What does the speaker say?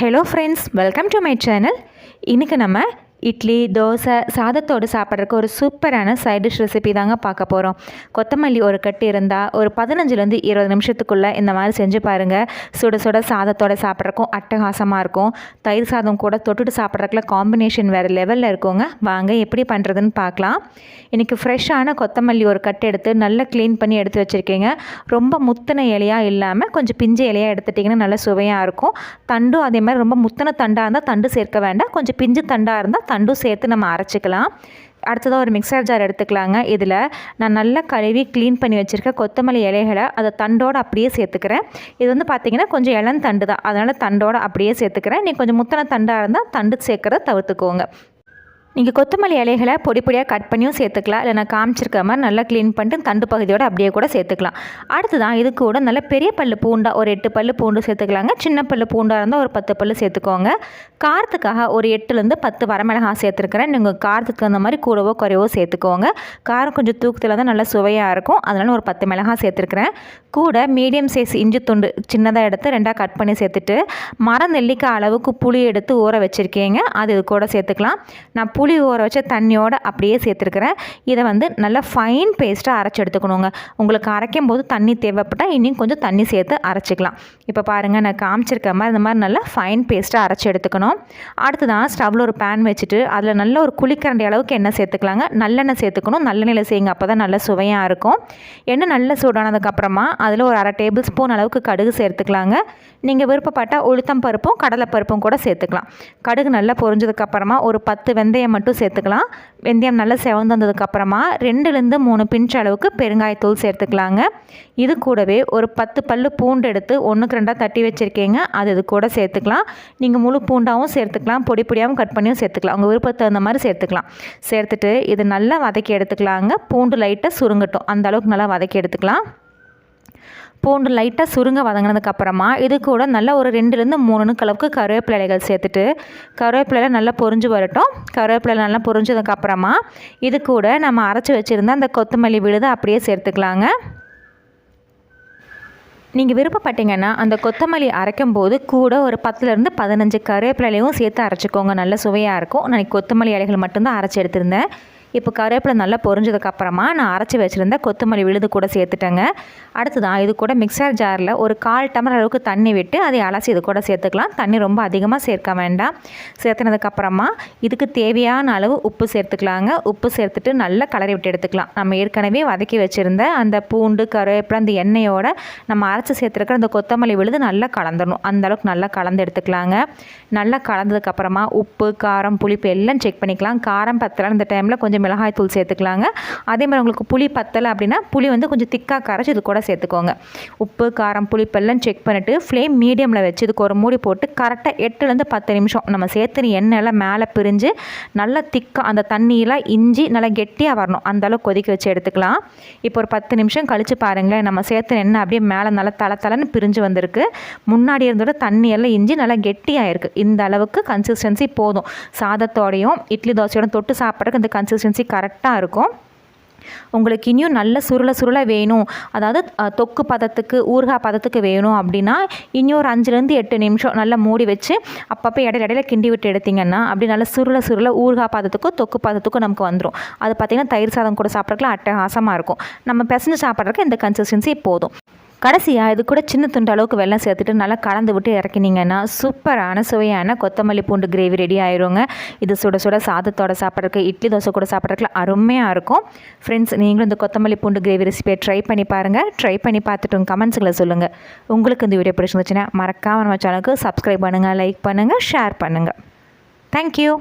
Hello friends welcome to my channel. இன்றைக்கி நம்ம இட்லி தோசை சாதத்தோடு சாப்பிட்றதுக்கு ஒரு சூப்பரான சைட் டிஷ் ரெசிபி தாங்க பார்க்க போகிறோம் கொத்தமல்லி ஒரு கட்டு இருந்தால் ஒரு பதினஞ்சுலேருந்து இருபது நிமிஷத்துக்குள்ளே இந்த மாதிரி செஞ்சு பாருங்கள் சுட சுட சாதத்தோடு சாப்பிட்றக்கும் அட்டகாசமாக இருக்கும். தயிர் சாதம் கூட தொட்டுட்டு சாப்பிட்றக்குல காம்பினேஷன் வேறு லெவலில் இருக்குங்க. வாங்க எப்படி பண்ணுறதுன்னு பார்க்கலாம். இன்றைக்கி ஃப்ரெஷ்ஷான கொத்தமல்லி ஒரு கட்டு எடுத்து நல்லா க்ளீன் பண்ணி எடுத்து வச்சுருக்கீங்க. ரொம்ப முத்தின இலையாக இல்லாமல் கொஞ்சம் பிஞ்சு இலையாக எடுத்துட்டிங்கன்னா நல்லா சுவையாக இருக்கும். தண்டும் அதே மாதிரி ரொம்ப முத்தின தண்டாக இருந்தால் தண்டு சேர்க்க வேண்டாம். கொஞ்சம் பிஞ்சு தண்டாக இருந்தால் தண்டும் சேர்த்து நம்ம அரைச்சிக்கலாம். அடுத்ததாக ஒரு மிக்சர் ஜார் எடுத்துக்கலாங்க. இதில் நான் நல்லா கழுவி க்ளீன் பண்ணி வச்சுருக்க கொத்தமல்லி இலைகளை அதை தண்டோடு அப்படியே சேர்த்துக்கிறேன். இது வந்து பார்த்திங்கன்னா கொஞ்சம் இளம் தண்டு தான். அதனால் தண்டோடு அப்படியே சேர்த்துக்கிறேன். நீ கொஞ்சம் முத்தன தண்டாக இருந்தால் தண்டு சேர்க்குறத தவிர்த்துக்கோங்க. நீங்கள் கொத்தமல்லி இலைகளை பொடி பொடியாக கட் பண்ணியும் சேர்த்துக்கலாம். இல்லை நான் காமிச்சிருக்க மாதிரி நல்லா க்ளீன் பண்ணிட்டு தண்டு பகுதியோடு அப்படியே கூட சேர்த்துக்கலாம். அடுத்ததான் இது கூட நல்ல பெரிய பல்லு பூண்டா ஒரு எட்டு பல்லு பூண்டு சேர்த்துக்கலாங்க. சின்ன பல்லு பூண்டாக இருந்தால் ஒரு பத்து பல்லு சேர்த்துக்கோங்க. காரத்துக்காக ஒரு எட்டுலேருந்து பத்து வரமிளகாய் சேர்த்துருக்கிறேன். நீங்கள் காரத்துக்கு அந்த மாதிரி கூடவோ குறைவோ சேர்த்துக்கோங்க. காரம் கொஞ்சம் தூக்கத்தில் தான் நல்லா சுவையாக இருக்கும். அதனால் ஒரு பத்து மிளகாய் சேர்த்துருக்குறேன். கூட மீடியம் சைஸ் இஞ்சி துண்டு சின்னதாக எடுத்து ரெண்டாக கட் பண்ணி சேர்த்துட்டு மர நெல்லிக்காய் அளவுக்கு புளி எடுத்து ஊற வச்சுருக்கீங்க. அது இது கூட சேர்த்துக்கலாம். நான் புளி ஊற வச்ச தண்ணியோடு அப்படியே சேர்த்துருக்குறேன். இதை வந்து நல்லா ஃபைன் பேஸ்ட்டாக அரைச்சி எடுத்துக்கணுங்க. உங்களுக்கு அரைக்கும் போது தண்ணி தேவைப்பட்டால் இன்னும் கொஞ்சம் தண்ணி சேர்த்து அரைச்சிக்கலாம். இப்போ பாருங்கள் நான் காமிச்சிருக்க மாதிரி இந்த மாதிரி நல்லா ஃபைன் பேஸ்ட்டாக அரைச்சி எடுத்துக்கணும். அடுத்ததான் ஸ்டவ்வில் ஒரு பேன் வச்சுட்டு அதில் நல்ல ஒரு குளிக்கரண்டி அளவுக்கு எண்ணெய் சேர்த்துக்கலாங்க. நல்லெண்ணெய் சேர்த்துக்கணும். நல்லெண்ணெயில் செய்யுங்க அப்போ தான் நல்ல சுவையாக இருக்கும். எண்ணெய் நல்ல சூடானதுக்கப்புறமா அதில் ஒரு அரை டேபிள் ஸ்பூன் அளவுக்கு கடுகு சேர்த்துக்கலாங்க. நீங்கள் விருப்பப்பட்டால் உளுத்தம் பருப்பும் கடலைப்பருப்பும் கூட சேர்த்துக்கலாம். கடுகு நல்லா பொரிஞ்சதுக்கப்புறமா ஒரு பத்து வெந்தயம் மட்டும் சேர்த்துக்கலாம். வெந்தயம் நல்லா செவந்து வந்ததுக்கப்புறமா ரெண்டுலேருந்து மூணு பிஞ்ச் அளவுக்கு பெருங்காயத்தூள் சேர்த்துக்கலாங்க. இது கூடவே ஒரு பத்து பல்லு பூண்டு எடுத்து ஒன்றுக்கு ரெண்டாக தட்டி வச்சுருக்கீங்க. அது இது கூட சேர்த்துக்கலாம். நீங்கள் முழு பூண்டாகவும் சேர்த்துக்கலாம். பொடி பொடியாகவும் கட் பண்ணியும் சேர்த்துக்கலாம். உங்கள் விருப்பத்தை தகுந்த மாதிரி சேர்த்துக்கலாம். சேர்த்துட்டு இது நல்லா வதக்கி எடுத்துக்கலாங்க. பூண்டு லைட்டாக சுருங்கட்டும். அந்த அளவுக்கு நல்லா வதக்கி எடுத்துக்கலாம். பூண்டு லைட்டாக சுருங்க வதங்கினதுக்கப்புறமா இது கூட நல்லா ஒரு ரெண்டுலேருந்து மூணு அளவுக்கு கருவேப்பிலைகள் சேர்த்துட்டு கருவேப்பிலை நல்லா பொரிஞ்சு வரட்டும். கருவேப்பிலை நல்லா பொரிஞ்சதுக்கப்புறமா இது கூட நம்ம அரைச்சி வச்சுருந்த அந்த கொத்தமல்லி விழுது அப்படியே சேர்த்துக்கலாங்க. நீங்கள் விருப்பப்பட்டீங்கன்னா அந்த கொத்தமல்லி அரைக்கும் போது கூட ஒரு பத்துலேருந்து பதினஞ்சு கருவேப்பிலையும் சேர்த்து அரைச்சிக்கோங்க. நல்ல சுவையாக இருக்கும். நான் கொத்தமல்லி இலைகள் மட்டும்தான் அரைச்சி எடுத்திருந்தேன். இப்போ கருவேப்பிலை நல்லா பொரிஞ்சதுக்கப்புறமா நான் அரைச்சி வச்சுருந்த கொத்தமல்லி விழுது கூட சேர்த்துட்டேங்க. அடுத்ததான் இது கூட மிக்சர் ஜாரில் ஒரு கால் டம்ளர் அளவுக்கு தண்ணி விட்டு அதை அலசி இது கூட சேர்த்துக்கலாம். தண்ணி ரொம்ப அதிகமாக சேர்க்க வேண்டாம். சேர்த்துனதுக்கப்புறமா இதுக்கு தேவையான அளவு உப்பு சேர்த்துக்கலாங்க. உப்பு சேர்த்துட்டு நல்லா கலரி விட்டு எடுத்துக்கலாம். நம்ம ஏற்கனவே வதக்கி வச்சுருந்த அந்த பூண்டு கருவேப்பிலை அந்த எண்ணெயோட நம்ம அரைச்சி சேர்த்துருக்கிற அந்த கொத்தமல்லி விழுது நல்லா கலந்துடணும். அந்தளவுக்கு நல்லா கலந்து எடுத்துக்கலாங்க. நல்லா கலந்ததுக்கப்புறமா உப்பு காரம் புளிப்பு எல்லாம் செக் பண்ணிக்கலாம். காரம் பத்தலாம் இந்த டைமில் கொஞ்சம் கொஞ்சம் மிளகாய் தூள் சேர்த்துக்கலாங்க. அதே மாதிரி உங்களுக்கு புளி பத்தலை அப்படின்னா புளி வந்து கொஞ்சம் திக்காக கரைச்சி இது கூட சேர்த்துக்கோங்க. உப்பு காரம் புளிப்பெல்லாம் செக் பண்ணிவிட்டு ஃப்ளேம் மீடியமில் வச்சு இதுக்கு ஒரு மூடி போட்டு கரெக்டாக எட்டுலேருந்து பத்து நிமிஷம் நம்ம சேர்த்துன எண்ணெயெல்லாம் மேலே பிரிஞ்சு நல்லா திக்காக அந்த தண்ணியெலாம் இஞ்சி நல்லா கெட்டியாக வரணும். அந்தளவுக்கு கொதிக்க வச்சு எடுத்துக்கலாம். இப்போ ஒரு பத்து நிமிஷம் கழித்து பாருங்களேன் நம்ம சேர்த்து எண்ணெய் அப்படியே மேலே நல்லா தலை தலைன்னு பிரிஞ்சு வந்திருக்கு. முன்னாடி இருந்தோட தண்ணியெல்லாம் இஞ்சி நல்லா கெட்டியாக இருக்குது இந்த அளவுக்கு கன்சிஸ்டன்சி போதும். சாதத்தோடையும் இட்லி தோசையோட தொட்டு சாப்பிட்றதுக்கு இந்த கன்சிஸ்டன்சி கன்சிஸ்டன்சி கரெக்டாக இருக்கும். உங்களுக்கு இனியும் நல்ல சுருள சுருள வேணும். அதாவது தொக்கு பதத்துக்கு ஊறுகாய் பதத்துக்கு வேணும் அப்படின்னா இனி ஒரு அஞ்சுலேருந்து எட்டு நிமிஷம் நல்லா மூடி வச்சு அப்பப்போ இடையில இடையில கிண்டி விட்டு எடுத்திங்கன்னா அப்படி நல்லா சுருள சுருள ஊறுகாய் பதத்துக்கும் தொக்கு பதத்துக்கும் நமக்கு வந்துடும் அது பார்த்திங்கன்னா தயிர் சாதம் கூட சாப்பிட்றதுக்குலாம் அட்டகாசமாக இருக்கும். நம்ம பிசைஞ்சு சாப்பிட்றதுக்கு இந்த கன்சிஸ்டன்சி போதும். கடைசியாக இது கூட சின்ன துண்டு அளவுக்கு வெள்ளம் சேர்த்துட்டு நல்லா கலந்து விட்டு இறக்கினீங்கன்னா சூப்பரான சுவையான கொத்தமல்லி பூண்டு கிரேவி ரெடி ஆயிருங்க. இது சுட சுட சாதத்தோட சாப்பிட்றதுக்கு இட்லி தோசை கூட சாப்பிட்றதுக்கு அருமையாக இருக்கும். ஃப்ரெண்ட்ஸ் நீங்களும் இந்த கொத்தமல்லி பூண்டு கிரேவி ரெசிபியை ட்ரை பண்ணி பாருங்கள் ட்ரை பண்ணி பார்த்துட்டு கமெண்ட்ஸுகளை சொல்லுங்கள் உங்களுக்கு இந்த வீடியோ பிடிச்சிருந்துச்சுன்னா மறக்காமல் நம்ம சேனலுக்கு சப்ஸ்கிரைப் பண்ணுங்கள் லைக் பண்ணுங்கள் ஷேர் பண்ணுங்கள் தேங்க்யூ